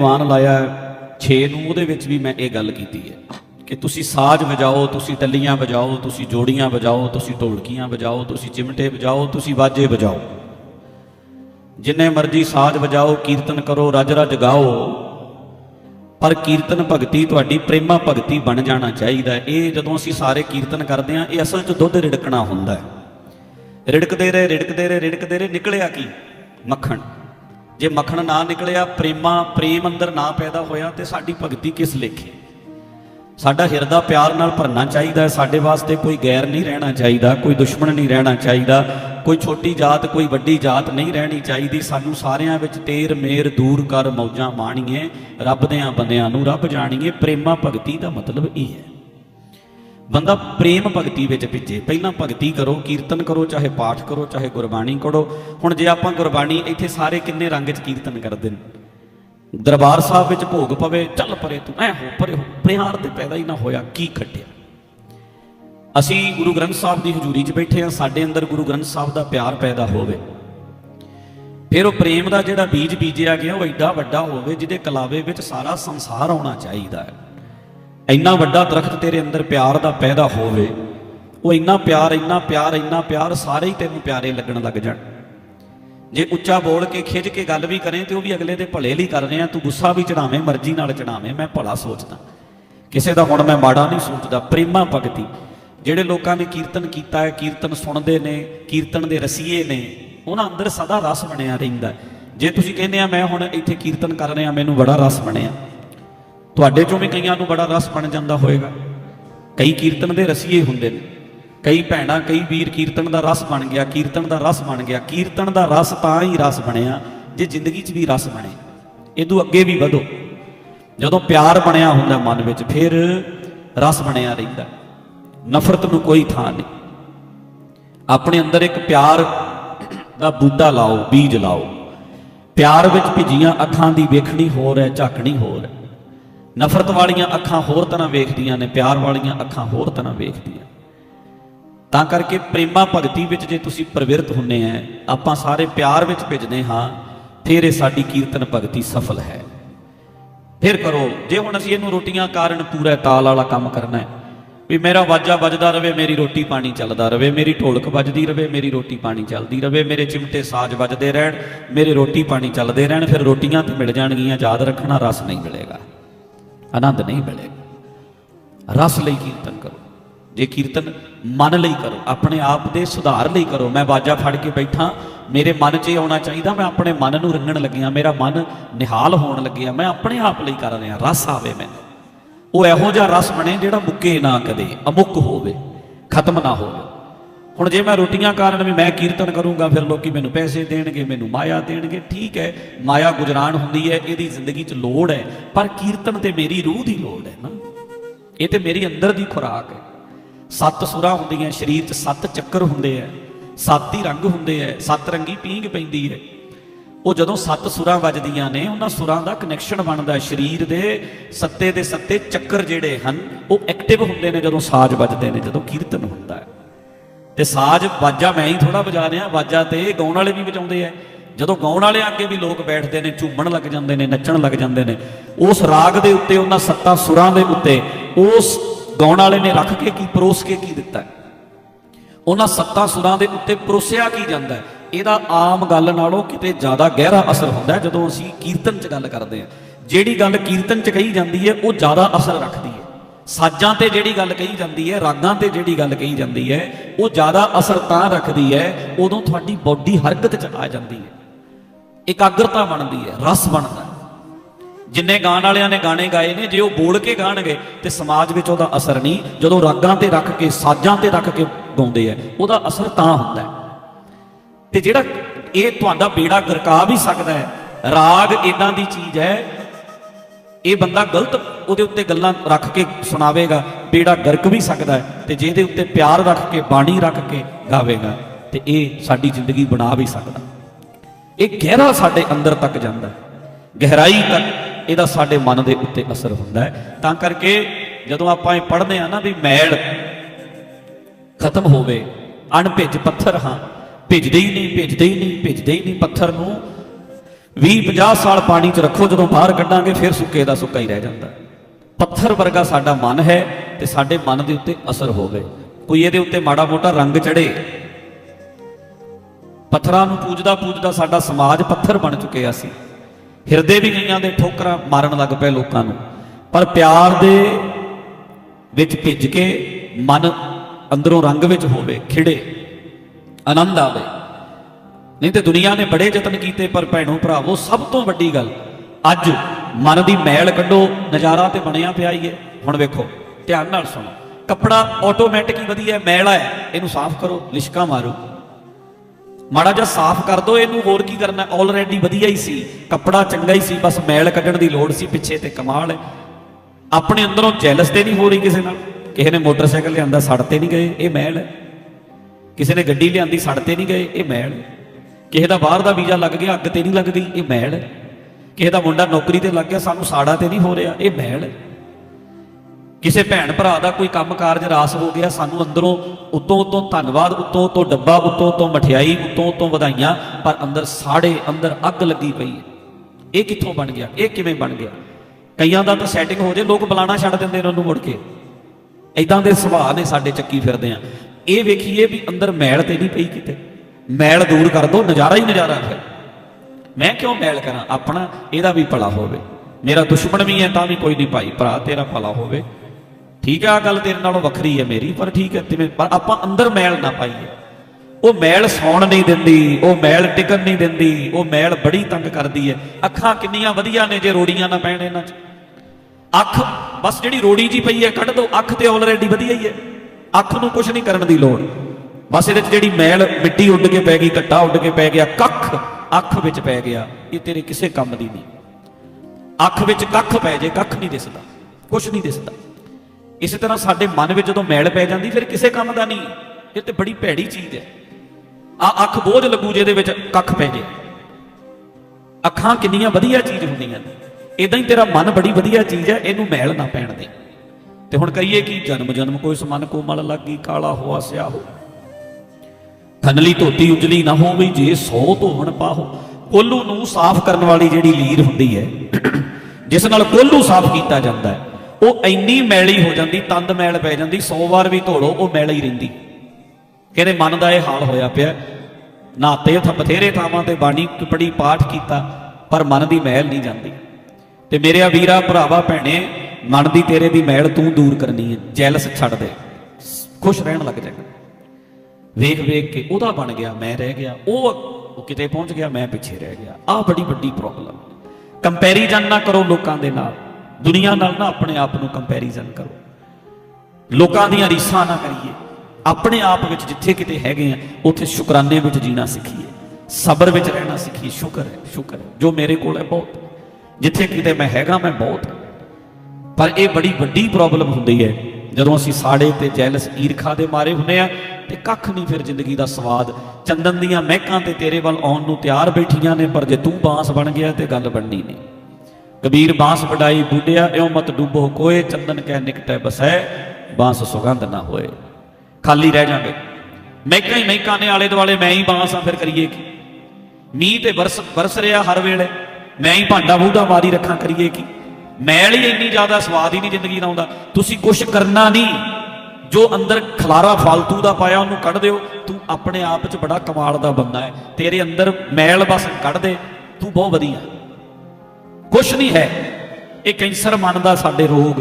ਮਾਨ ਲਾਇਆ 6 ਨੂੰ, ਉਹਦੇ ਵਿੱਚ ਵੀ ਮੈਂ ਇਹ ਗੱਲ ਕੀਤੀ ਹੈ ਕਿ ਤੁਸੀਂ ਸਾਜ਼ ਵਜਾਓ, ਤੁਸੀਂ ਟੱਲੀਆਂ ਵਜਾਓ, ਤੁਸੀਂ ਜੋੜੀਆਂ ਵਜਾਓ, ਤੁਸੀਂ ਢੋਲਕੀਆਂ ਵਜਾਓ, ਤੁਸੀਂ ਚਿਮਟੇ ਵਜਾਓ, ਤੁਸੀਂ ਵਾਜੇ ਵਜਾਓ। ਜਿੰਨੇ ਮਰਜ਼ੀ ਸਾਜ਼ ਵਜਾਓ, ਕੀਰਤਨ ਕਰੋ, ਰਜ ਰਜ ਗਾਓ, ਪਰ ਕੀਰਤਨ ਭਗਤੀ ਤੁਹਾਡੀ ਪ੍ਰੇਮਾ ਭਗਤੀ ਬਣ ਜਾਣਾ ਚਾਹੀਦਾ ਇਹ ਜਦੋਂ ਅਸੀਂ ਸਾਰੇ ਕੀਰਤਨ ਕਰਦੇ ਹਾਂ, ਇਹ ਅਸਲ 'ਚ ਦੁੱਧ ਰਿੜਕਣਾ ਹੁੰਦਾ ਹੈ। ਰਿੜਕਦੇ ਰਹੇ ਰਿੜਕਦੇ ਰਹੇ ਰਿੜਕਦੇ ਰਹੇ, ਨਿਕਲਿਆ ਕੀ? ਮੱਖਣ। ਜੇ ਮੱਖਣ ਨਾ ਨਿਕਲਿਆ, ਪ੍ਰੇਮਾ, ਪ੍ਰੇਮ ਅੰਦਰ ਨਾ ਪੈਦਾ ਹੋਇਆ ਤੇ ਸਾਡੀ ਭਗਤੀ ਕਿਸ ਲੇਖੇ? ਸਾਡਾ ਹਿਰਦਾ ਪਿਆਰ ਨਾਲ ਭਰਨਾ ਚਾਹੀਦਾ ਹੈ, ਸਾਡੇ ਵਾਸਤੇ ਕੋਈ ਗੈਰ ਨਹੀਂ ਰਹਿਣਾ ਚਾਹੀਦਾ, ਕੋਈ ਦੁਸ਼ਮਣ ਨਹੀਂ ਰਹਿਣਾ ਚਾਹੀਦਾ, ਕੋਈ ਛੋਟੀ ਜਾਤ, ਕੋਈ ਵੱਡੀ ਜਾਤ ਨਹੀਂ ਰਹਿਣੀ ਚਾਹੀਦੀ। ਸਾਨੂੰ ਸਾਰਿਆਂ ਵਿੱਚ ਤੇਰ, ਮੇਰ, ਦੂਰ, ਕਰ, ਮੌਜਾਂ ਮਾਣੀਏ, ਰੱਬ ਦੇਆਂ ਬੰਦਿਆਂ ਨੂੰ ਰੱਬ ਜਾਣੀਏ। ਪ੍ਰੇਮਾ, ਭਗਤੀ ਦਾ ਮਤਲਬ ਇਹ ਹੈ। ਬੰਦਾ ਪ੍ਰੇਮ ਭਗਤੀ ਵਿੱਚ ਭਿੱਜੇ। ਪਹਿਲਾਂ ਭਗਤੀ ਕਰੋ, ਕੀਰਤਨ ਕਰੋ, ਚਾਹੇ ਪਾਠ ਕਰੋ, ਚਾਹੇ ਗੁਰਬਾਣੀ ਕਰੋ। ਹੁਣ ਜੇ ਆਪਾਂ ਗੁਰਬਾਣੀ ਇੱਥੇ ਸਾਰੇ ਕਿੰਨੇ ਰੰਗ 'ਚ ਕੀਰਤਨ ਕਰਦੇ ਨੇ? ਦਰਬਾਰ ਸਾਹਿਬ ਵਿੱਚ ਭੋਗ ਪਵੇ, ਚੱਲ ਪਰੇ ਤੂੰ, ਐ ਹੋ, ਪਰੇ ਹੋ। ਪਿਆਰ ਤੇ ਪੈਦਾ ਹੀ ਨਾ ਹੋਇਆ, ਕੀ ਖੱਟਿਆ? ਅਸੀਂ ਗੁਰੂ ਗ੍ਰੰਥ ਸਾਹਿਬ ਦੀ ਹਜ਼ੂਰੀ 'ਚ ਬੈਠੇ ਆ ਸਾਡੇ ਅੰਦਰ ਗੁਰੂ ਗ੍ਰੰਥ ਸਾਹਿਬ ਦਾ ਪਿਆਰ ਪੈਦਾ ਹੋਵੇ। ਫਿਰ ਉਹ ਪ੍ਰੇਮ ਦਾ ਜਿਹੜਾ ਬੀਜ ਬੀਜਿਆ ਗਿਆ, ਉਹ ਐਡਾ ਵੱਡਾ ਹੋਵੇ, ਜਿਹਦੇ ਕਲਾਵੇ ਵਿੱਚ ਸਾਰਾ ਸੰਸਾਰ ਆਉਣਾ ਚਾਹੀਦਾ ਹੈ। ਇੰਨਾ ਵੱਡਾ ਦਰਖਤ ਤੇਰੇ ਅੰਦਰ ਪਿਆਰ ਦਾ ਪੈਦਾ ਹੋਵੇ, ਉਹ ਇੰਨਾ ਪਿਆਰ ਇੰਨਾ ਪਿਆਰ ਇੰਨਾ ਪਿਆਰ, ਸਾਰੇ ਹੀ ਤੈਨੂੰ ਪਿਆਰੇ ਲੱਗਣ ਲੱਗ ਜਾਣ। ਜੇ ਉੱਚਾ ਬੋਲ ਕੇ ਖਿੱਚ ਕੇ ਗੱਲ ਵੀ ਕਰੇ ਤੇ ਉਹ ਵੀ ਅਗਲੇ ਦੇ ਭਲੇ ਲਈ ਕਰ ਰਹੇ ਆ, ਤੂੰ ਗੁੱਸਾ ਵੀ ਚੜਾਵੇਂ ਮਰਜ਼ੀ ਨਾਲ ਚੜਾਵੇਂ ਮੈਂ ਭਲਾ ਸੋਚਦਾ। ਕਿਸੇ ਦਾ ਹੁਣ ਮੈਂ ਮਾੜਾ ਨਹੀਂ ਸੋਚਦਾ, ਪ੍ਰੇਮਾ ਭਗਤੀ। ਜਿਹੜੇ ਲੋਕਾਂ ਨੇ ਕੀਰਤਨ ਕੀਤਾ ਹੈ, ਕੀਰਤਨ ਸੁਣਦੇ ਨੇ, ਕੀਰਤਨ ਦੇ ਰਸੀਏ ਨੇ, ਉਹਨਾਂ ਅੰਦਰ ਸਦਾ ਰਸ ਬਣਿਆ ਰਹਿੰਦਾ। ਜੇ ਤੁਸੀਂ ਕਹਿੰਦੇ ਆ, ਮੈਂ ਹੁਣ ਇੱਥੇ ਕੀਰਤਨ ਕਰ ਰਿਹਾ, ਮੈਨੂੰ ਬੜਾ ਰਸ ਬਣਿਆ। ਤੁਹਾਡੇ ਚੋਂ ਵੀ ਕਈਆਂ ਨੂੰ ਬੜਾ ਰਸ ਬਣ ਜਾਂਦਾ ਹੋਵੇਗਾ। ਕਈ ਕੀਰਤਨ ਦੇ ਰਸੀਏ ਹੁੰਦੇ ਨੇ। ਕਈ ਭੈਣਾਂ, ਕਈ ਵੀਰ ਕੀਰਤਨ ਦਾ ਰਸ ਬਣ ਗਿਆ, ਕੀਰਤਨ ਦਾ ਰਸ ਬਣ ਗਿਆ। ਕੀਰਤਨ ਦਾ ਰਸ ਤਾਂ ਹੀ ਰਸ ਬਣਿਆ ਜੇ ਜ਼ਿੰਦਗੀ 'ਚ ਵੀ ਰਸ ਬਣੇ। ਇਦੋਂ ਅੱਗੇ ਵੀ ਵਧੋ। ਜਦੋਂ ਪਿਆਰ ਬਣਿਆ ਹੁੰਦਾ ਮਨ ਵਿੱਚ, ਫਿਰ ਰਸ ਬਣਿਆ ਰਹਿੰਦਾ। ਨਫ਼ਰਤ ਨੂੰ ਕੋਈ ਥਾਂ ਨਹੀਂ। ਆਪਣੇ ਅੰਦਰ ਇੱਕ ਪਿਆਰ ਦਾ ਬੂਟਾ ਲਾਓ, ਬੀਜ ਲਾਓ। ਪਿਆਰ ਵਿੱਚ ਭਿੱਜੀਆਂ ਅੱਖਾਂ ਦੀ ਵੇਖਣੀ ਹੋਰ ਹੈ ਝਾਕਣੀ ਹੋਰ ਹੈ ਨਫ਼ਰਤ ਵਾਲੀਆਂ ਅੱਖਾਂ ਹੋਰ ਤਰ੍ਹਾਂ ਵੇਖਦੀਆਂ ਨੇ, ਪਿਆਰ ਵਾਲੀਆਂ ਅੱਖਾਂ ਹੋਰ ਤਰ੍ਹਾਂ ਵੇਖਦੀਆਂ। ਤਾਂ ਕਰਕੇ ਪ੍ਰੇਮਾ ਭਗਤੀ ਵਿੱਚ ਜੇ ਤੁਸੀਂ ਪ੍ਰਵਿਰਤ ਹੁੰਨੇ ਆ ਆਪਾਂ ਸਾਰੇ ਪਿਆਰ ਵਿੱਚ ਭਿੱਜਦੇ ਹਾਂ, ਫਿਰ ਇਹ ਸਾਡੀ ਕੀਰਤਨ ਭਗਤੀ ਸਫਲ ਹੈ। ਫਿਰ ਕਰੋ, ਜੇ ਹੁਣ ਅਸੀਂ ਇਹਨੂੰ ਰੋਟੀਆਂ ਕਾਰਨ ਪੂਰਾ ਤਾਲ ਵਾਲਾ ਕੰਮ ਕਰਨਾ ਹੈ ਵੀ ਮੇਰਾ ਵਾਜਾ ਵੱਜਦਾ ਰਵੇ, ਮੇਰੀ ਰੋਟੀ ਪਾਣੀ ਚੱਲਦਾ ਰਵੇ, ਮੇਰੀ ਢੋਲਕ ਵੱਜਦੀ ਰਵੇ, ਮੇਰੀ ਰੋਟੀ ਪਾਣੀ ਚੱਲਦੀ ਰਵੇ, ਮੇਰੇ ਚਿਮਟੇ ਸਾਜ਼ ਵੱਜਦੇ ਰਹਿਣ, ਮੇਰੇ ਰੋਟੀ ਪਾਣੀ ਚੱਲਦੇ ਰਹਿਣ, ਫਿਰ ਰੋਟੀਆਂ ਤੇ ਮਿਲ ਜਾਣਗੀਆਂ, ਯਾਦ ਰੱਖਣਾ ਰਸ ਨਹੀਂ ਮਿਲੇਗਾ। ਆਨੰਦ ਨਹੀਂ ਮਿਲੇਗਾ ਰਸ ਲਈ ਕੀਰਤਨ ਕਰੋ। ਜੇ ਕੀਰਤਨ ਮਨ ਲਈ ਕਰੋ, ਆਪਣੇ ਆਪ ਦੇ ਸੁਧਾਰ ਲਈ ਕਰੋ, ਮੈਂ ਬਾਜਾ ਫੜ ਕੇ ਬੈਠਾ, ਮੇਰੇ ਮਨ 'ਚ ਇਹ ਆਉਣਾ ਚਾਹੀਦਾ, ਮੈਂ ਆਪਣੇ ਮਨ ਨੂੰ ਰੰਗਣ ਲੱਗਿਆ, ਮੇਰਾ ਮਨ ਨਿਹਾਲ ਹੋਣ ਲੱਗਿਆ, ਮੈਂ ਆਪਣੇ ਆਪ ਲਈ ਕਰ ਰਿਹਾ, ਰਸ ਆਵੇ ਮੈਨੂੰ। ਉਹ ਇਹੋ ਜਿਹਾ ਰਸ ਬਣੇ ਜਿਹੜਾ ਮੁੱਕੇ ਨਾ ਕਦੇ, ਅਮੁੱਕ ਹੋਵੇ, ਖਤਮ ਨਾ ਹੋਵੇ। ਹੁਣ ਜੇ ਮੈਂ ਰੋਟੀਆਂ ਕਾਰਨ ਵੀ ਮੈਂ ਕੀਰਤਨ ਕਰੂੰਗਾ, ਫਿਰ ਲੋਕੀ ਮੈਨੂੰ ਪੈਸੇ ਦੇਣਗੇ, ਮੈਨੂੰ ਮਾਇਆ ਦੇਣਗੇ। ਠੀਕ ਹੈ, ਮਾਇਆ ਗੁਜਰਾਨ ਹੁੰਦੀ ਹੈ, ਇਹਦੀ ਜ਼ਿੰਦਗੀ 'ਚ ਲੋੜ ਹੈ, ਪਰ ਕੀਰਤਨ ਤੇ ਮੇਰੀ ਰੂਹ ਦੀ ਲੋੜ ਹੈ ਨਾ। ਇਹ ਤੇ ਮੇਰੀ ਅੰਦਰ ਦੀ ਖੁਰਾਕ ਹੈ। ਸੱਤ ਸੁਰਾਂ ਹੁੰਦੀਆਂ, ਸਰੀਰ 'ਚ ਸੱਤ ਚੱਕਰ ਹੁੰਦੇ ਆ, ਸੱਤ ਹੀ ਰੰਗ ਹੁੰਦੇ ਆ, ਸੱਤ ਰੰਗੀ ਪੀਂਘ ਪੈਂਦੀ ਹੈ। ਉਹ ਜਦੋਂ ਸੱਤ ਸੁਰਾਂ ਵੱਜਦੀਆਂ ਨੇ, ਉਹਨਾਂ ਸੁਰਾਂ ਦਾ ਕਨੈਕਸ਼ਨ ਬਣਦਾ ਸਰੀਰ ਦੇ ਸੱਤੇ ਦੇ ਸੱਤੇ ਚੱਕਰ ਜਿਹੜੇ ਹਨ, ਉਹ ਐਕਟਿਵ ਹੁੰਦੇ ਨੇ ਜਦੋਂ ਸਾਜ਼ ਵੱਜਦੇ ਨੇ, ਜਦੋਂ ਕੀਰਤਨ ਹੁੰਦਾ ਹੈ। ਤੇ ਸਾਜ਼ ਵਾਜਾ ਮੈਂ ਹੀ ਥੋੜਾ ਵਜਾ ਰਿਹਾ, ਵਾਜਾ ਤੇ ਗਾਉਣ ਵਾਲੇ ਵੀ ਵਜਾਉਂਦੇ ਆ। ਜਦੋਂ ਗਾਉਣ ਵਾਲੇ ਅੱਗੇ ਵੀ ਲੋਕ ਬੈਠਦੇ ਨੇ, ਝੂਮਣ ਲੱਗ ਜਾਂਦੇ ਨੇ, ਨੱਚਣ ਲੱਗ ਜਾਂਦੇ ਨੇ, ਉਸ ਰਾਗ ਦੇ ਉੱਤੇ, ਉਹਨਾਂ ਸੱਤਾਂ ਸੁਰਾਂ ਦੇ ਉੱਤੇ, ਉਸ ਗਾਉਣ ਵਾਲੇ ਨੇ ਰੱਖ ਕੇ ਕੀ, ਪਰੋਸ ਕੇ ਕੀ ਦਿੱਤਾ? ਉਹਨਾਂ ਸੱਤਾਂ ਸੁਰਾਂ ਦੇ ਉੱਤੇ ਪਰੋਸਿਆ ਕੀ ਜਾਂਦਾ? ਹੈ? ਇਹਦਾ ਆਮ ਗੱਲ ਨਾਲੋਂ ਕਿਤੇ ਜ਼ਿਆਦਾ ਗਹਿਰਾ ਅਸਰ ਹੁੰਦਾ ਜਦੋਂ ਅਸੀਂ ਕੀਰਤਨ 'ਚ ਗੱਲ ਕਰਦੇ ਹਾਂ। ਜਿਹੜੀ ਗੱਲ ਕੀਰਤਨ 'ਚ ਕਹੀ ਜਾਂਦੀ ਹੈ, ਉਹ ਜ਼ਿਆਦਾ ਅਸਰ ਰੱਖਦੀ ਹੈ। ਸਾਜ਼ਾਂ ਤੇ ਜਿਹੜੀ ਗੱਲ ਕਹੀ ਜਾਂਦੀ ਹੈ, ਰਾਗਾਂ ਤੇ ਜਿਹੜੀ ਗੱਲ ਕਹੀ ਜਾਂਦੀ ਹੈ, ਉਹ ਜ਼ਿਆਦਾ ਅਸਰ ਤਾਂ ਰੱਖਦੀ ਹੈ, ਉਦੋਂ ਤੁਹਾਡੀ ਬਾਡੀ ਹਰਕਤ 'ਚ ਆ ਜਾਂਦੀ ਹੈ। ਇਕਾਗਰਤਾ ਬਣਦੀ ਹੈ, ਰਸ ਬਣਦਾ ਜਿੰਨੇ ਗਾਣ ਵਾਲਿਆਂ ਨੇ ਗਾਣੇ ਗਾਏ ਨੇ, ਜੇ ਉਹ ਬੋਲ ਕੇ ਗਾਣਗੇ, ਤੇ ਸਮਾਜ ਵਿੱਚ ਉਹਦਾ ਅਸਰ ਨਹੀਂ। ਜਦੋਂ ਰਾਗਾਂ ਤੇ ਰੱਖ ਕੇ, ਸਾਜ਼ਾਂ ਤੇ ਰੱਖ ਕੇ ਗਾਉਂਦੇ ਆ, ਉਹਦਾ ਅਸਰ ਤਾਂ ਹੁੰਦਾ ਹੈ। ਤੇ ਜਿਹੜਾ ਇਹ ਤੁਹਾਡਾ ਬੇੜਾ ਗਰਕਾ ਵੀ ਸਕਦਾ ਹੈ, ਰਾਗ ਇਦਾਂ ਦੀ ਚੀਜ਼ ਹੈ ਇਹ ਬੰਦਾ ਗਲਤ ਉਹਦੇ ਉੱਤੇ ਗੱਲਾਂ ਰੱਖ ਕੇ ਸੁਣਾਵੇਗਾ, ਬੇੜਾ ਗਰਕ ਵੀ ਸਕਦਾ ਹੈ ਤੇ ਜਿਹਦੇ ਉੱਤੇ ਪਿਆਰ ਰੱਖ ਕੇ, ਬਾਣੀ ਰੱਖ ਕੇ ਗਾਵੇਗਾ, ਤੇ ਇਹ ਸਾਡੀ ਜ਼ਿੰਦਗੀ ਬਣਾ ਵੀ ਸਕਦਾ। ਇਹ ਗਹਿਰਾ ਸਾਡੇ ਅੰਦਰ ਤੱਕ ਜਾਂਦਾ ਗਹਿਰਾਈ ਤੱਕ ਇਹਦਾ ਸਾਡੇ ਮਨ ਦੇ ਉੱਤੇ ਅਸਰ ਹੁੰਦਾ ਹੈ। ਤਾਂ ਕਰਕੇ ਜਦੋਂ ਆਪਾਂ ਇਹ ਪੜ੍ਹਦੇ ਆ ਨਾ ਵੀ ਮੈਲ ਖਤਮ ਹੋਵੇ, ਅਣਭਿੱਜ ਪੱਥਰ ਹਾਂ, ਭਿੱਜਦੇ ਹੀ ਨਹੀਂ, ਭਿੱਜਦੇ ਹੀ ਨਹੀਂ, ਭਿੱਜਦੇ ਹੀ ਨਹੀਂ ਪੱਥਰ ਨੂੰ 20 50 ਸਾਲ ਪਾਣੀ 'ਚ ਰੱਖੋ, ਜਦੋਂ ਬਾਹਰ ਕੱਢਾਂਗੇ, ਫਿਰ ਸੁੱਕੇ ਦਾ ਸੁੱਕਾ ਹੀ ਰਹਿ ਜਾਂਦਾ। ਪੱਥਰ ਵਰਗਾ ਸਾਡਾ ਮਨ ਹੈ ਤੇ ਸਾਡੇ ਮਨ ਦੇ ਉੱਤੇ ਅਸਰ ਹੋਵੇ। ਕੋਈ ਇਹਦੇ ਉੱਤੇ ਮਾੜਾ ਮੋਟਾ ਰੰਗ ਚੜੇ ਪੱਥਰਾਂ ਨੂੰ ਪੂਜਦਾ ਪੂਜਦਾ ਸਾਡਾ ਸਮਾਜ ਪੱਥਰ ਬਣ ਚੁੱਕਿਆ ਸੀ। ਹਿਰਦੇ ਵੀ ਕਈਆਂ ਦੇ ਠੋਕਰਾਂ ਮਾਰਨ ਲੱਗ ਪਏ ਲੋਕਾਂ ਨੂੰ। ਪਰ ਪਿਆਰ ਦੇ ਵਿੱਚ ਭਿੱਜ ਕੇ ਮਨ ਅੰਦਰੋਂ ਰੰਗ ਵਿੱਚ ਹੋਵੇ, ਖਿੜੇ, ਆਨੰਦ ਆਵੇ। ਨਹੀਂ ਤੇ ਦੁਨੀਆ ਨੇ ਬੜੇ ਯਤਨ ਕੀਤੇ, ਪਰ ਭੈਣੋ ਭਰਾਵੋ, ਸਭ ਤੋਂ ਵੱਡੀ ਗੱਲ, ਅੱਜ ਮਨ ਦੀ ਮੈਲ ਕੱਢੋ, ਨਜ਼ਾਰਾ ਤੇ ਬਣਿਆ ਪਿਆ ਹੀ ਹੈ। ਹੁਣ ਵੇਖੋ, ਧਿਆਨ ਨਾਲ ਸੁਣੋ। ਕੱਪੜਾ ਆਟੋਮੈਟਿਕ ਹੀ ਵਧੀਆ ਹੈ, ਮੈਲਾ ਹੈ ਇਹਨੂੰ ਸਾਫ਼ ਕਰੋ, ਲਿਸ਼ਕਾ ਮਾਰੋ। ਮਾੜਾ ਜਿਹਾ ਸਾਫ਼ ਕਰ ਦੋ, ਇਹਨੂੰ ਹੋਰ ਕੀ ਕਰਨਾ ਆਲਰੇਡੀ ਵਧੀਆ ਹੀ ਸੀ। ਕੱਪੜਾ ਚੰਗਾ ਹੀ ਸੀ, ਬਸ ਮੈਲ ਕੱਢਣ ਦੀ ਲੋੜ ਸੀ, ਪਿੱਛੇ ਤੇ ਕਮਾਲ ਹੈ। ਆਪਣੇ ਅੰਦਰੋਂ ਜੈਲਸ ਤੇ ਨਹੀਂ ਹੋ ਰਹੀ ਕਿਸੇ ਨਾਲ। ਕਿਸੇ ਨੇ ਮੋਟਰਸਾਈਕਲ ਲਿਆਂਦਾ ਸੜ ਤੇ ਨਹੀਂ ਗਏ, ਇਹ ਮੈਲ ਹੈ। ਕਿਸੇ ਨੇ ਗੱਡੀ ਲਿਆਂਦੀ ਸੜ ਤੇ ਨਹੀਂ ਗਏ, ਇਹ ਮੈਲ ਹੈ। ਕਿਸੇ ਦਾ ਬਾਹਰ ਦਾ ਵੀਜ਼ਾ ਲੱਗ ਗਿਆ, ਅੱਗ ਤੇ ਨਹੀਂ ਲੱਗਦੀ, ਇਹ ਮਹਿਲ ਹੈ। ਕਿਸੇ ਦਾ ਮੁੰਡਾ ਨੌਕਰੀ ਤੇ ਲੱਗ ਗਿਆ, ਸਾਨੂੰ ਸਾੜਾ ਤੇ ਨਹੀਂ ਹੋ ਰਿਹਾ, ਇਹ ਮਹਿਲ ਹੈ। ਕਿਸੇ ਭੈਣ ਭਰਾ ਦਾ ਕੋਈ ਕੰਮ ਕਾਰਜ ਰਾਸ ਹੋ ਗਿਆ, ਸਾਨੂੰ ਅੰਦਰੋਂ ਉਤੋਂ ਉਤੋਂ ਧੰਨਵਾਦ, ਉਤੋਂ ਉਤੋਂ ਡੱਬਾ, ਉਤੋਂ ਉਤੋਂ ਮਠਿਆਈ, ਉਤੋਂ ਉਤੋਂ ਵਧਾਈਆਂ, ਪਰ ਅੰਦਰ ਸਾੜੇ, ਅੰਦਰ ਅੱਗ ਲੱਗੀ ਪਈ ਹੈ। ਇਹ ਕਿੱਥੋਂ ਬਣ ਗਿਆ, ਇਹ ਕਿਵੇਂ ਬਣ ਗਿਆ? ਕਈਆਂ ਦਾ ਤਾਂ ਸੈਟਿੰਗ ਹੋ ਜੇ, ਲੋਕ ਬੁਲਾਣਾ ਛੱਡ ਦਿੰਦੇ ਨੇ ਨੂੰ ਮੁੜ ਕੇ। ਇਦਾਂ ਦੇ ਸੁਭਾਅ ਨੇ ਸਾਡੇ ਚੱਕੀ ਫਿਰਦੇ ਆ। ਇਹ ਵੇਖੀਏ ਵੀ ਅੰਦਰ ਮੈਲ ਤੇ ਨਹੀਂ ਪਈ ਕਿਤੇ। ਮੈਲ ਦੂਰ ਕਰ ਦੋ, ਨਜ਼ਾਰਾ ਹੀ ਨਜ਼ਾਰਾ ਫਿਰ ਮੈਂ ਕਿਉਂ ਮੈਲ ਕਰਾਂ? ਆਪਣਾ ਇਹਦਾ ਵੀ ਭਲਾ ਹੋਵੇ। ਮੇਰਾ ਦੁਸ਼ਮਣ ਵੀ ਹੈ, ਤਾਂ ਵੀ ਕੋਈ ਨਹੀਂ ਭਾਈ। ਭਰਾ ਤੇਰਾ ਭਲਾ ਹੋਵੇ। ਠੀਕ ਆ ਗੱਲ ਤੇਰੇ ਨਾਲੋਂ ਵੱਖਰੀ ਹੈ ਮੇਰੀ, ਪਰ ਠੀਕ ਹੈ ਤਿਵੇਂ ਪਰ ਆਪਾਂ ਅੰਦਰ ਮੈਲ ਨਾ ਪਾਈਏ। ਉਹ ਮੈਲ ਸੌਣ ਨਹੀਂ ਦਿੰਦੀ, ਉਹ ਮੈਲ ਟਿਕਣ ਨਹੀਂ ਦਿੰਦੀ, ਉਹ ਮੈਲ ਬੜੀ ਤੰਗ ਕਰਦੀ ਹੈ। ਅੱਖਾਂ ਕਿੰਨੀਆਂ ਵਧੀਆ ਨੇ ਜੇ ਰੋੜੀਆਂ ਨਾ ਪੈਣ ਇਹਨਾਂ 'ਚ। ਅੱਖ ਬਸ ਜਿਹੜੀ ਰੋੜੀ ਜੀ ਪਈ ਹੈ, ਕੱਢ ਦੋ। ਅੱਖ ਤੇ ਆਲਰੇਡੀ ਵਧੀਆ ਹੀ ਹੈ। ਅੱਖ ਨੂੰ ਕੁਝ ਨਹੀਂ ਕਰਨ ਦੀ ਲੋੜ। ਬਸ ਇਹਦੇ 'ਚ ਜਿਹੜੀ ਮੈਲ ਮਿੱਟੀ ਉੱਡ ਕੇ ਪੈ ਗਈ, ਘੱਟਾ ਉੱਡ ਕੇ ਪੈ ਗਿਆ, ਕੱਖ ਅੱਖ ਵਿੱਚ ਪੈ ਗਿਆ, ਇਹ ਤੇਰੇ ਕਿਸੇ ਕੰਮ ਦੀ ਨਹੀਂ। ਅੱਖ ਵਿੱਚ ਕੱਖ ਪੈ ਜੇ, ਕੱਖ ਨਹੀਂ ਦਿਸਦਾ ਕੁਝ ਨਹੀਂ ਦਿਸਦਾ। ਇਸੇ ਤਰ੍ਹਾਂ ਸਾਡੇ ਮਨ ਵਿੱਚ ਜਦੋਂ ਮੈਲ ਪੈ ਜਾਂਦੀ, ਫਿਰ ਕਿਸੇ ਕੰਮ ਦਾ ਨਹੀਂ। ਇਹ ਤੇ ਬੜੀ ਭੈੜੀ ਚੀਜ਼ ਹੈ। ਆ ਅੱਖ ਬੋਝ ਲੱਗੂ ਜਿਹਦੇ ਵਿੱਚ ਕੱਖ ਪੈ ਜੇ। ਅੱਖਾਂ ਕਿੰਨੀਆਂ ਵਧੀਆ ਚੀਜ਼ ਹੁੰਦੀਆਂ ਨੇ। ਇਦਾਂ ਹੀ ਤੇਰਾ ਮਨ ਬੜੀ ਵਧੀਆ ਚੀਜ਼ ਹੈ, ਇਹਨੂੰ ਮੈਲ ਨਾ ਪੈਣ ਦੇ। ਤੇ ਹੁਣ ਕਹੀਏ ਕਿ ਜਨਮ ਜਨਮ ਕੋਈ ਸਮਨ ਕੋਮਲ ਲੱਗੀ, ਕਾਲਾ ਹੋਆ, ਸਿਆ ਹੋ ਖਨਲੀ ਧੋਤੀ ਉਜਲੀ ਨਾ ਹੋਵੇ, ਜੇ ਸੌ ਧੋਵਣ ਪਾਹੋ। ਕੋਲੂ ਨੂੰ ਸਾਫ਼ ਕਰਨ ਵਾਲੀ ਜਿਹੜੀ ਲੀਰ ਹੁੰਦੀ ਹੈ, ਜਿਸ ਨਾਲ ਕੋਲੂ ਸਾਫ਼ ਕੀਤਾ ਜਾਂਦਾ ਹੈ, ਉਹ ਇੰਨੀ ਮੈਲੀ ਹੋ ਜਾਂਦੀ, ਤੰਦ ਮੈਲ ਪੈ ਜਾਂਦੀ 100 ਵਾਰ ਵੀ ਧੋ ਲਓ ਉਹ ਮੈਲ ਹੀ ਰਹਿੰਦੀ। ਕਹਿੰਦੇ ਮਨ ਦਾ ਇਹ ਹਾਲ ਹੋਇਆ ਪਿਆ। ਨਾਤੇ ਥ, ਬਥੇਰੇ ਥਾਵਾਂ ਤੇ ਬਾਣੀ ਪੜੀ ਪਾਠ ਕੀਤਾ, ਪਰ ਮਨ ਦੀ ਮੈਲ ਨਹੀਂ ਜਾਂਦੀ। ਤੇ ਮੇਰੇ ਆ ਵੀਰਾ, ਭਰਾਵਾ, ਭੈਣੇ, ਮਨ ਦੀ ਤੇਰੇ ਦੀ ਮੈਲ ਤੂੰ ਦੂਰ ਕਰਨੀ ਹੈ, ਜੈਲਸ ਛੱਡ ਦੇ। ਖੁਸ਼ ਰਹਿਣ ਲੱਗ ਜਾਏਗਾ। ਵੇਖ ਵੇਖ ਕੇ ਉਹਦਾ ਬਣ ਗਿਆ, ਮੈਂ ਰਹਿ ਗਿਆ, ਉਹ ਕਿਤੇ ਪਹੁੰਚ ਗਿਆ, ਮੈਂ ਪਿੱਛੇ ਰਹਿ ਗਿਆ। ਆਹ ਬੜੀ ਵੱਡੀ ਪ੍ਰੋਬਲਮ ਕੰਪੈਰੀਜ਼ਨ ਨਾ ਕਰੋ ਲੋਕਾਂ ਦੇ ਨਾਲ। ਦੁਨੀਆ ਨਾਲ ਨਾ ਆਪਣੇ ਆਪ ਨੂੰ ਕੰਪੈਰੀਜ਼ਨ ਕਰੋ। ਲੋਕਾਂ ਦੀਆਂ ਰੀਸਾਂ ਨਾ ਕਰੀਏ। ਆਪਣੇ ਆਪ ਵਿੱਚ ਜਿੱਥੇ ਕਿਤੇ ਹੈਗੇ ਆ, ਉੱਥੇ ਸ਼ੁਕਰਾਨੇ ਵਿੱਚ ਜੀਣਾ ਸਿੱਖੀਏ। ਸਬਰ ਵਿੱਚ ਰਹਿਣਾ ਸਿੱਖੀਏ। ਸ਼ੁਕਰ ਹੈ ਸ਼ੁਕਰ ਹੈ। ਜੋ ਮੇਰੇ ਕੋਲ ਹੈ, ਬਹੁਤ। ਜਿੱਥੇ ਕਿਤੇ ਮੈਂ ਹੈਗਾ, ਮੈਂ ਬਹੁਤ। ਪਰ ਇਹ ਬੜੀ ਵੱਡੀ ਪ੍ਰੋਬਲਮ ਹੁੰਦੀ ਹੈ। ਜਦੋਂ ਅਸੀਂ ਸਾੜੇ ਤੇ ਜੈਲਸ ਈਰਖਾ ਦੇ ਮਾਰੇ ਹੁੰਨੇ ਆ ਤੇ ਕੱਖ ਨਹੀਂ ਫਿਰ ਜ਼ਿੰਦਗੀ ਦਾ ਸਵਾਦ। ਚੰਦਨ ਦੀਆਂ ਮਹਿਕਾਂ ਤੇ ਤੇਰੇ ਵੱਲ ਆਉਣ ਨੂੰ ਤਿਆਰ ਬੈਠੀਆਂ ਨੇ, ਪਰ ਜੇ ਤੂੰ ਬਾਂਸ ਬਣ ਗਿਆ ਤੇ ਗੱਲ ਬਣਨੀ ਨਹੀਂ। ਕਬੀਰ ਬਾਂਸ ਵਡਾਈ ਬੁੱਢਿਆ, ਇਉ ਮਤ ਡੁੱਬੋ ਕੋਏ, ਚੰਦਨ ਕਹਿ ਨਿਕਟੈ ਬਸੈ, ਬਾਂਸ ਸੁਗੰਧ ਨਾ ਹੋਏ। ਖਾਲੀ ਰਹਿ ਜਾਗੇ। ਮਹਿਕਾਂ ਹੀ ਮਹਿਕਾਂ ਨੇ, ਆਲੇ ਦੁਆਲੇ ਮੈਂ ਹੀ ਬਾਂਸ ਆ, ਫਿਰ ਕਰੀਏ ਕੀ? ਮੀਂਹ ਤੇ ਵਰਸ ਵਰਸ ਰਿਹਾ ਹਰ ਵੇਲੇ। ਮੈਂ ਹੀ ਭਾਂਡਾ ਬੂਢਾ ਮਾਰੀ ਰੱਖਾਂ, ਕਰੀਏ ਕੀ? ਮੈਲ ਹੀ ਇੰਨੀ ਜ਼ਿਆਦਾ ਸਵਾਦ ਹੀ ਨਹੀਂ ਜ਼ਿੰਦਗੀ ਦਾ ਆਉਂਦਾ। ਤੁਸੀਂ ਕੁਝ ਕਰਨਾ ਨਹੀਂ। ਜੋ ਅੰਦਰ ਖਲਾਰਾ ਫालतू ਦਾ ਪਾਇਆ ਉਹਨੂੰ ਕੱਢ ਦਿਓ। ਤੂੰ ਆਪਣੇ ਆਪ 'ਚ ਬੜਾ ਕਮਾਲ ਦਾ ਬੰਦਾ ਹੈ। ਤੇਰੇ ਅੰਦਰ ਮੈਲ ਬਸ ਕੱਢ ਦੇ। ਤੂੰ ਬਹੁਤ ਵਧੀਆ। ਕੁਛ ਨਹੀਂ ਹੈ। ਇਹ ਕੈਂਸਰ ਮਨ ਦਾ ਸਾਡੇ ਰੋਗ।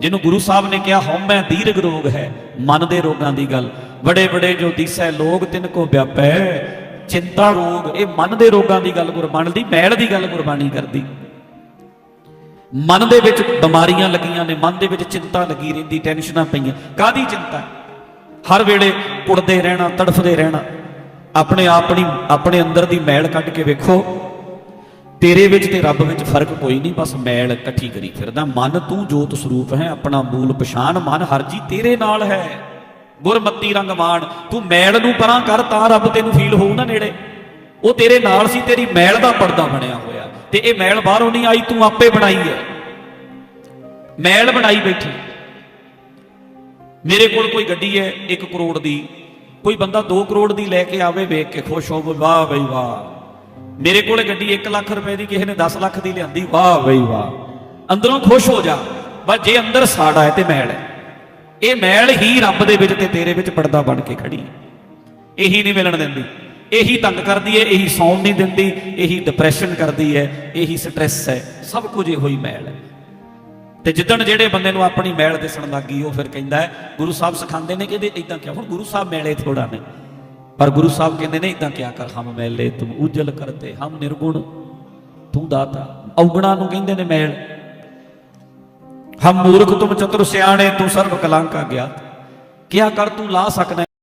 ਜਿਹਨੂੰ ਗੁਰੂ ਸਾਹਿਬ ਨੇ ਕਿਹਾ, ਹਉਮੈ ਦੀਰਘ ਰੋਗ ਹੈ। ਮਨ ਦੇ ਰੋਗਾਂ ਦੀ ਗੱਲ। ਬੜੇ ਬੜੇ ਜੋ ਦੀਸੈ ਲੋਗ ਤਿਨ ਕੋ ਵਿਆਪੈ। ਚਿੰਤਾ ਰੋਗ, ਇਹ ਮਨ ਦੇ ਰੋਗਾਂ ਦੀ ਗੱਲ ਗੁਰਬਾਣੀ ਦੀ, ਮੈਲ ਦੀ ਗੱਲ ਗੁਰਬਾਣੀ ਕਰਦੀ। ਮਨ ਦੇ ਵਿੱਚ ਬਿਮਾਰੀਆਂ ਲੱਗੀਆਂ ਨੇ, ਮਨ ਦੇ ਵਿੱਚ ਚਿੰਤਾ ਲੱਗੀ ਰਹਿੰਦੀ, ਟੈਨਸ਼ਨਾਂ ਪਈਆਂ। ਕਾਦੀ ਚਿੰਤਾ? ਹਰ ਵੇਲੇ ਕੁੜਦੇ ਰਹਿਣਾ, ਤੜਫਦੇ ਰਹਿਣਾ। ਆਪਣੇ ਆਪਣੀ ਆਪਣੇ ਅੰਦਰ ਦੀ ਮੈਲ ਕੱਢ ਕੇ ਵੇਖੋ। ਤੇਰੇ ਵਿੱਚ ਤੇ ਰੱਬ ਵਿੱਚ ਫ਼ਰਕ ਕੋਈ ਨਹੀਂ, ਬਸ ਮੈਲ ਇਕੱਠੀ ਕਰੀ ਫਿਰਦਾ। ਮਨ ਤੂੰ ਜੋਤ ਸਰੂਪ ਹੈ, ਆਪਣਾ ਮੂਲ ਪਛਾਣ। ਮਨ ਹਰ ਜੀ ਤੇਰੇ ਨਾਲ ਹੈ। ਗੁਰਮਤੀ ਰੰਗ ਮਾਣ ਤੂੰ ਮੈਲ ਨੂੰ ਪਰਾਂ ਕਰ ਤਾਂ ਰੱਬ ਤੈਨੂੰ ਫੀਲ ਹੋਊ ਨਾ ਨੇੜੇ। ਉਹ ਤੇਰੇ ਨਾਲ ਸੀ, ਤੇਰੀ ਮੈਲ ਦਾ ਪਰਦਾ ਬਣਿਆ ਹੋਇਆ। ਤੇ ਇਹ ਮੈਲ ਬਾਹਰੋਂ ਨਹੀਂ ਆਈ, ਤੂੰ ਆਪੇ ਬਣਾਈ ਹੈ। ਮੈਲ ਬਣਾਈ ਬੈਠੀ। ਮੇਰੇ ਕੋਲ ਕੋਈ ਗੱਡੀ ਹੈ 1 ਕਰੋੜ ਦੀ। ਕੋਈ ਬੰਦਾ 2 ਕਰੋੜ ਦੀ ਲੈ ਕੇ ਆਵੇ, ਵੇਖ ਕੇ ਖੁਸ਼ ਹੋਵੇ, ਵਾਹ ਬਈ ਵਾਹ। ਮੇਰੇ ਕੋਲੇ ਗੱਡੀ 1 ਲੱਖ ਰੁਪਏ ਦੀ, ਕਿਸੇ ਨੇ 10 ਲੱਖ ਦੀ ਲਿਆਂਦੀ, ਵਾਹ ਬਈ ਵਾਹ। ਅੰਦਰੋਂ ਖੁਸ਼ ਹੋ ਜਾ। ਬਸ ਜੇ ਅੰਦਰ ਸਾੜਾ ਹੈ ਤੇ ਮੈਲ ਹੈ। ਇਹ ਮੈਲ ਹੀ ਰੱਬ ਦੇ ਵਿੱਚ ਤੇ ਤੇਰੇ ਵਿੱਚ ਪਰਦਾ ਬਣ ਕੇ ਖੜੀ ਇਹੀ ਨਹੀਂ ਮਿਲਣ ਦਿੰਦੀ। ਇਹੀ ਤੰਗ ਕਰਦੀ ਹੈ, ਇਹੀ ਸੌਣ ਨਹੀਂ ਦਿੰਦੀ, ਇਹੀ ਡਿਪਰੈਸ਼ਨ ਕਰਦੀ ਹੈ, ਇਹੀ ਸਟ੍ਰੈਸ ਹੈ, ਸਭ ਕੁਝ ਇਹੋ ਹੀ ਮੈਲ ਹੈ। ਤੇ ਜਿੱਦਣ ਜਿਹੜੇ ਬੰਦੇ ਨੂੰ ਆਪਣੀ ਮੈਲ ਦਿਸਣ ਲੱਗੀ ਉਹ ਫਿਰ ਕਹਿੰਦਾ ਗੁਰੂ ਸਾਹਿਬ ਸਿਖਾਉਂਦੇ ਨੇ ਕਿ ਇਹਦੇ ਇਦਾਂ ਕਿਉਂ ਹੁਣ ਗੁਰੂ ਸਾਹਿਬ ਮੈਲੇ ਥੋੜਾ ਨੇ। ਪਰ ਗੁਰੂ ਸਾਹਿਬ ਕਹਿੰਦੇ ਨੇ ਇਦਾਂ ਕਿਆ ਕਰ, ਹਮ ਮੈਲੇ, ਤੁਮ ਉਜਲ ਕਰਤੇ, ਹਮ ਨਿਰਗੁਣ, ਤੂੰ ਦਾਤਾ। ਔਗਣਾ ਨੂੰ ਕਹਿੰਦੇ ਨੇ ਮੈਲ। ਹਮ ਮੂਰਖ, ਤੁਮ ਚਤੁਰ ਸਿਆਣੇ, ਤੂੰ ਸਰਬ ਕਲੰਕਾ ਗਿਆ ਕਿਆ ਕਰ, ਤੂੰ ਲਾ ਸਕਦਾ